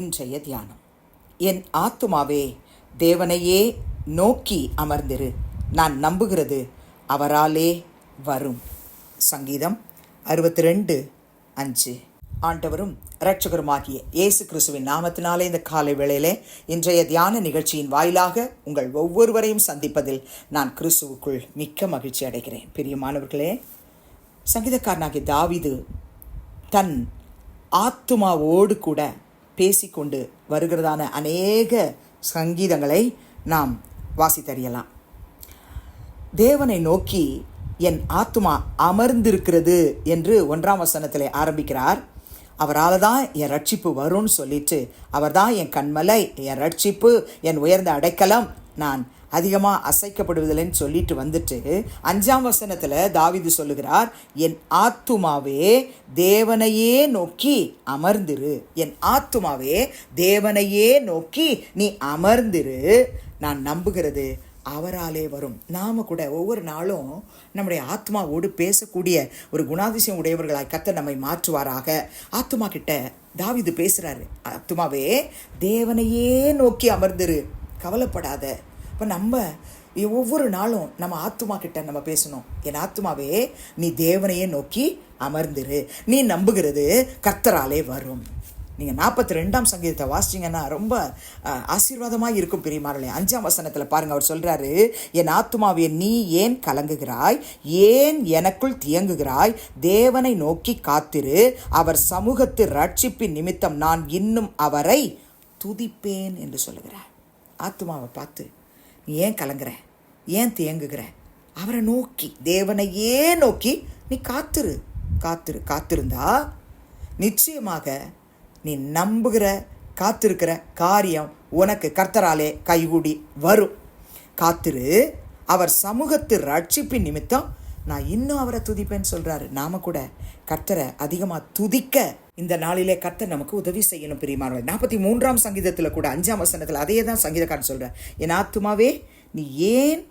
இன்றைய தியானம். என் ஆத்துமாவே தேவனையே நோக்கி அமர்ந்திரு. நான் நம்புகிறது அவராலே வரும். சங்கீதம் அறுபத்தி ரெண்டு அஞ்சு. ஆண்டவரும் இரட்சகருமாகிய இயேசு கிறிஸ்துவின் நாமத்தினாலே இந்த காலை வேளையிலே இன்றைய தியான நிகழ்ச்சியின் வாயிலாக உங்கள் ஒவ்வொருவரையும் சந்திப்பதில் நான் கிறிஸ்துவுக்குள் மிக்க மகிழ்ச்சி அடைகிறேன். பிரியமானவர்களே சங்கீதக்காரனாகிய தாவிது தன் ஆத்துமாவோடு கூட பேசிக்கொண்டு வருகிறதான அநேக சங்கீதங்களை நாம் வாசித்தறியலாம். தேவனை நோக்கி என் ஆத்மா அமர்ந்திருக்கிறது என்று ஒன்றாம் வசனத்தில் ஆரம்பிக்கிறார். அவரால் தான் என் ரட்சிப்பு வரும்னு சொல்லிட்டு அவர் தான் என் கண்மலை என் ரட்சிப்பு என் உயர்ந்த அடைக்கலம் நான் அதிகமாக அசைக்கப்படுவதில்லைன்னு சொல்லிட்டு வந்துட்டு அஞ்சாம் வசனத்தில் தாவிது சொல்லுகிறார் என் ஆத்துமாவே தேவனையே நோக்கி அமர்ந்திரு. என் ஆத்துமாவே தேவனையே நோக்கி நீ அமர்ந்திரு. நான் நம்புகிறது அவராலே வரும். நாம் கூட ஒவ்வொரு நாளும் நம்முடைய ஆத்மாவோடு பேசக்கூடிய ஒரு குணாதிசயம் உடையவர்களாய் கத்த நம்மை மாற்றுவாராக. ஆத்மா கிட்ட தாவிது பேசுகிறாரு ஆத்மாவே தேவனையே நோக்கி அமர்ந்துரு. கவலைப்படாத. இப்போ நம்ம ஒவ்வொரு நாளும் நம்ம ஆத்மா கிட்ட நம்ம பேசணும். என் ஆத்மாவே நீ தேவனையே நோக்கி அமர்ந்துரு. நீ நம்புகிறது கர்த்தராலே வரும். நீங்கள் நாற்பத்தி ரெண்டாம் சங்கீதத்தை வாசிச்சிங்கன்னா ரொம்ப ஆசீர்வாதமாக இருக்கும் பெரியமார்களே. அஞ்சாம் வசனத்தில் பாருங்கள் அவர் சொல்கிறாரு என் ஆத்மாவே நீ ஏன் கலங்குகிறாய்? ஏன் எனக்குள் தியங்குகிறாய்? தேவனை நோக்கி காத்திரு. அவர் சமூகத்து ரட்சிப்பின் நிமித்தம் நான் இன்னும் அவரை துதிப்பேன் என்று சொல்லுகிறார். ஆத்மாவை பார்த்து ஏன் கலங்குற? ஏன் தேங்குகிற? அவரை நோக்கி தேவனையே நோக்கி நீ காத்துரு காத்துரு காத்திருந்தா நிச்சயமாக நீ நம்புகிற காத்திருக்கிற காரியம் உனக்கு கர்த்தராலே கைகூடி வரும். காத்திரு அவர் சமூகத்து ரட்சிப்பின் நிமித்தம் நான் இன்னும் அவரை துதிப்பேன்னு சொல்கிறாரு நாம் கூட கர்த்தரை அதிகமாக துதிக்க இந்த நாளிலே கர்த்தர் நமக்கு உதவி செய்யணும் பிரியமானவர் நாற்பத்தி மூன்றாம் சங்கீதத்தில் கூட அஞ்சாம் வசனத்தில் அதையே தான் சங்கீதக்காரன் சொல்கிறேன் என் ஆத்துமாவே நீ ஏன்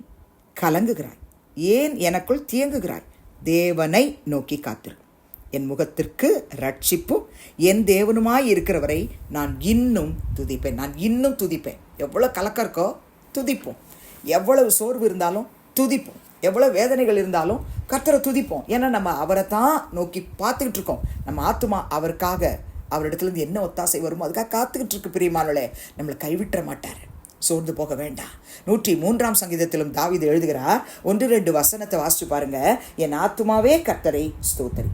கலங்குகிறாய்? ஏன் எனக்குள் தியங்குகிறாய்? தேவனை நோக்கி காத்திரு. என் முகத்திற்கு ரட்சிப்பும் என் தேவனுமாய் இருக்கிறவரை நான் இன்னும் துதிப்பேன். நான் இன்னும் துதிப்பேன். எவ்வளோ கலக்கம் இருக்கோ துதிப்போம். எவ்வளவு சோர்வு இருந்தாலும் துதிப்போம். எவ்வளோ வேதனைகள் இருந்தாலும் கர்த்தரை துதிப்போம். ஏன்னா நம்ம அவரை தான் நோக்கி பார்த்துக்கிட்டு இருக்கோம். நம்ம ஆத்துமா அவருக்காக அவரிடத்துலேருந்து என்ன ஒத்தாசை வருமோ அதுக்காக காத்துக்கிட்டு இருக்கு பிரியமானவளே நம்மளை கைவிட்டுற மாட்டார். சோர்ந்து போக வேண்டாம். நூற்றி மூன்றாம் சங்கீதத்திலும் தாவிது எழுதுகிறார் ஒன்று ரெண்டு வசனத்தை வாசிச்சு பாருங்க. என் ஆத்துமாவே கர்த்தரை ஸ்தோத்தரி.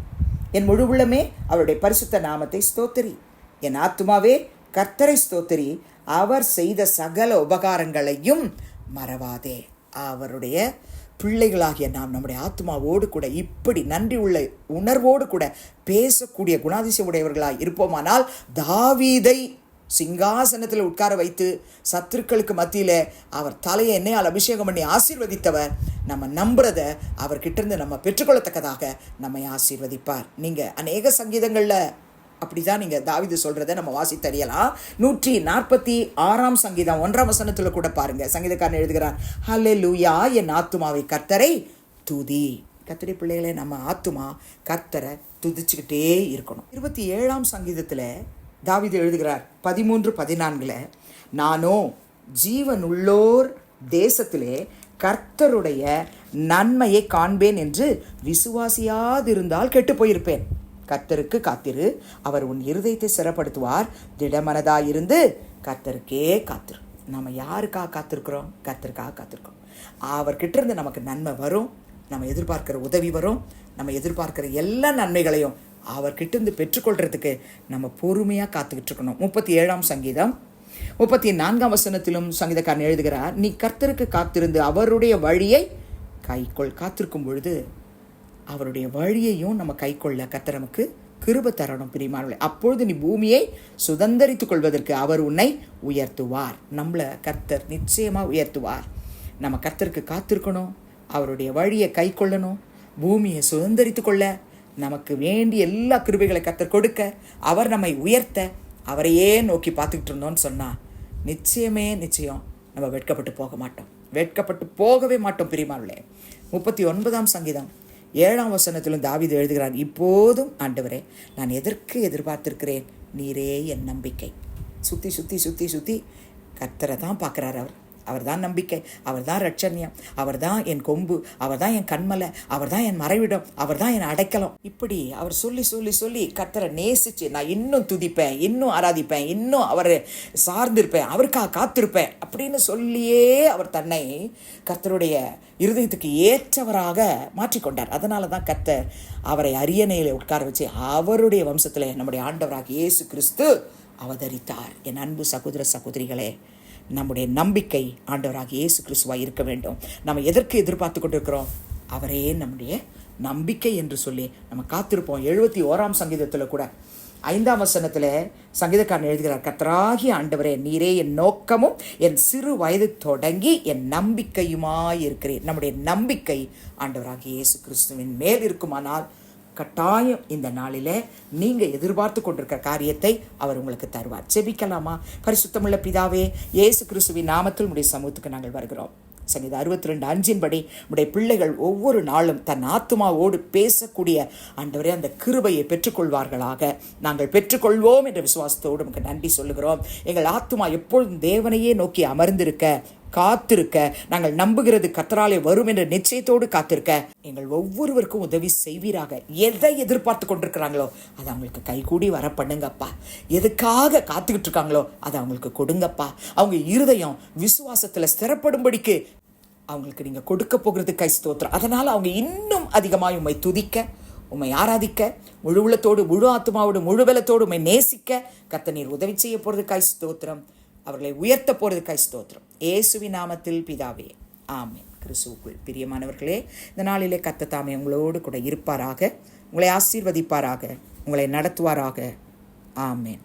என் முழு உள்ளமே அவருடைய பரிசுத்த நாமத்தை ஸ்தோத்தரி. என் ஆத்துமாவே கர்த்தரை ஸ்தோத்தரி. அவர் செய்த சகல உபகாரங்களையும் மறவாதே. அவருடைய பிள்ளைகளாகிய நாம் நம்முடைய ஆத்மாவோடு கூட இப்படி நன்றி உள்ள உணர்வோடு கூட பேசக்கூடிய குணாதிசய உடையவர்களாக இருப்போமானால் தாவீதை சிங்காசனத்தில் உட்கார வைத்து சத்துருக்களுக்கு மத்தியில் அவர் தலையை என்னையால் அபிஷேகம் பண்ணி ஆசீர்வதித்தவர். நம்ம நம்புறத அவர்கிட்ட நம்ம பெற்றுக்கொள்ளத்தக்கதாக நம்மை ஆசீர்வதிப்பார். நீங்கள் அநேக சங்கீதங்களில் அப்படி தான் நீங்கள் தாவிது சொல்கிறத நம்ம வாசித்தறியலாம் நூற்றி நாற்பத்தி ஆறாம் சங்கீதம் ஒன்றாம் வசனத்தில் கூட பாருங்கள் சங்கீதக்காரன் எழுதுகிறார் ஹலே லூயா என் ஆத்துமாவை கர்த்தரை துதி. கத்தரி பிள்ளைகளே நம்ம ஆத்துமா கர்த்தரை துதிச்சுக்கிட்டே இருக்கணும். இருபத்தி ஏழாம் சங்கீதத்தில் தாவிது எழுதுகிறார் பதிமூன்று பதினான்கில் நானோ ஜீவனுள்ளோர் தேசத்திலே கர்த்தருடைய நன்மையை காண்பேன் என்று விசுவாசியாதிருந்தால் கெட்டு போயிருப்பேன். கர்த்தருக்கு காத்திரு. அவர் உன் இருதயத்தை சிறப்படுத்துவார். திடமனதாயிருந்து கர்த்தருக்கே காத்திரு. நம்ம யாருக்காக காத்திருக்கிறோம்? கர்த்தருக்காக காத்திருக்கோம் அவர்கிட்ட இருந்து நமக்கு நன்மை வரும். நம்ம எதிர்பார்க்கிற உதவி வரும். நம்ம எதிர்பார்க்கிற எல்லா நன்மைகளையும் அவர்கிட்ட இருந்து பெற்றுக்கொள்றதுக்கு நம்ம பொறுமையாக காத்துக்கிட்டு இருக்கணும். முப்பத்தி ஏழாம் சங்கீதம். முப்பத்தி நான்காம் வசனத்திலும் சங்கீதக்காரன் எழுதுகிறார் நீ கர்த்தருக்கு காத்திருந்து அவருடைய வழியை கைக்கொள். காத்திருக்கும் பொழுது அவருடைய வழியையும் நம்ம கைக்கொள்ள கொள்ள நமக்கு கிருப தரணும் பிரிமானவர்களே அப்பொழுது நீ பூமியை சுதந்திரித்துக் கொள்வதற்கு அவர் உன்னை உயர்த்துவார். நம்மளை கர்த்தர் நிச்சயமாக உயர்த்துவார். நம்ம கர்த்தருக்கு காத்திருக்கணும். அவருடைய வழியை கை கொள்ளணும். பூமியை சுதந்திரித்து கொள்ள நமக்கு வேண்டிய எல்லா கிருபைகளை கத்தர் கொடுக்க அவர் நம்மை உயர்த்த அவரையே நோக்கி பார்த்துக்கிட்டு இருந்தோம்னு சொன்னால் நிச்சயமே நிச்சயம் நம்ம வெட்கப்பட்டு போக மாட்டோம். வெட்கப்பட்டு போகவே மாட்டோம் பிரிமாவிலே முப்பத்தி ஒன்பதாம் சங்கீதம். ஏழாம் வசனத்திலும் தாவிது எழுதுகிறான் இப்போதும் ஆண்டவரே நான் எதற்கு எதிர்பார்த்திருக்கிறேன்? நீரே என் நம்பிக்கை. சுற்றி சுற்றி சுற்றி சுற்றி கத்தரை தான் பார்க்குறாரு அவர். அவர் தான் நம்பிக்கை அவர் தான் ரட்சண்யம் அவர் தான் என் கொம்பு அவர் தான் என் கண்மலை அவர் தான் என் மறைவிடம் அவர் தான் என் அடைக்கலம். இப்படி அவர் சொல்லி சொல்லி சொல்லி கர்த்தரை நேசிச்சு நான் இன்னும் துதிப்பேன் இன்னும் ஆராதிப்பேன் இன்னும் அவரை சார்ந்திருப்பேன் அவருக்காக காத்திருப்பேன் அப்படின்னு சொல்லியே அவர் தன்னை கர்த்தருடைய இருதயத்துக்கு ஏற்றவராக மாற்றிக்கொண்டார். அதனால தான் கர்த்தர் அவரை அரியணையில் உட்கார வச்சு அவருடைய வம்சத்தில் நம்முடைய ஆண்டவராக இயேசு கிறிஸ்து அவதரித்தார். என் அன்பு சகோதர சகோதரிகளே நம்முடைய நம்பிக்கை ஆண்டவராக இயேசு கிறிஸ்துவாக இருக்க வேண்டும். நம்ம எதற்கு எதிர்பார்த்து கொண்டிருக்கிறோம் அவரே நம்முடைய நம்பிக்கை என்று சொல்லி நம்ம காத்திருப்போம். எழுபத்தி ஓராம் சங்கீதத்தில் கூட ஐந்தாம் வசனத்தில் சங்கீதக்காரன் எழுதுகிறார் கத்தராகி ஆண்டவரே நீரே என் நோக்கமும் என் சிறு வயது தொடங்கி என் நம்பிக்கையுமாய் இருக்கிறேன் நம்முடைய நம்பிக்கை ஆண்டவராக இயேசு கிறிஸ்துவின் மேல் இருக்குமானால் கட்டாயம் இந்த நாளில் நீங்கள் எதிர்பார்த்து கொண்டிருக்கிற காரியத்தை அவர் உங்களுக்கு தருவார். செபிக்கலாமா பரிசுத்தமுள்ள பிதாவே இயேசு கிறிஸ்துவின் நாமத்தில் உடைய சமூகத்துக்கு நாங்கள் வருகிறோம். சங்கீத அறுபத்தி ரெண்டு அஞ்சின்படி உடைய பிள்ளைகள் ஒவ்வொரு நாளும் தன் ஆத்மாவோடு பேசக்கூடிய ஆண்டவரே அந்த கிருபையை பெற்றுக்கொள்வார்களாக. நாங்கள் பெற்றுக்கொள்வோம் என்ற விசுவாசத்தோடு நமக்கு நன்றி சொல்லுகிறோம். எங்கள் ஆத்மா எப்பொழுதும் தேவனையே நோக்கி அமர்ந்திருக்க காத்திருக்க. நாங்கள் நம்புகிறது கத்தராலே வரும் என்ற நிச்சயத்தோடு காத்திருக்க. எங்கள் ஒவ்வொருவருக்கும் உதவி செய்வீராக. எதை எதிர்பார்த்து கொண்டிருக்கிறாங்களோ அதை அவங்களுக்கு கைகூடி வர பண்ணுங்கப்பா எதுக்காக காத்துக்கிட்டு இருக்காங்களோ அதை அவங்களுக்கு கொடுங்கப்பா. அவங்க இருதயம் விசுவாசத்தில் ஸ்திரப்படும்படிக்கு அவங்களுக்கு நீங்கள் கொடுக்க போகிறது கை ஸ்தோத்திரம். அதனால் அவங்க இன்னும் அதிகமாக உண்மை துதிக்க உம்மை ஆராதிக்க முழு உள்ளத்தோடு முழு ஆத்மாவோடு முழு பலத்தோடு உம்மை நேசிக்க கத்த நீர் உதவி செய்ய போகிறது கை ஸ்தோத்திரம். அவர்களை உயர்த்த போகிறது கை ஸ்தோத்திரம் ஏசுவி நாமத்தில் பிதாவே ஆமேன். கிறிஸ்துக்குள் பிரியமானவர்களே இந்த நாளிலே கத்த தாமே உங்களோடு கூட இருப்பாராக. உங்களை ஆசீர்வதிப்பாராக. உங்களை நடத்துவாராக. ஆமேன்.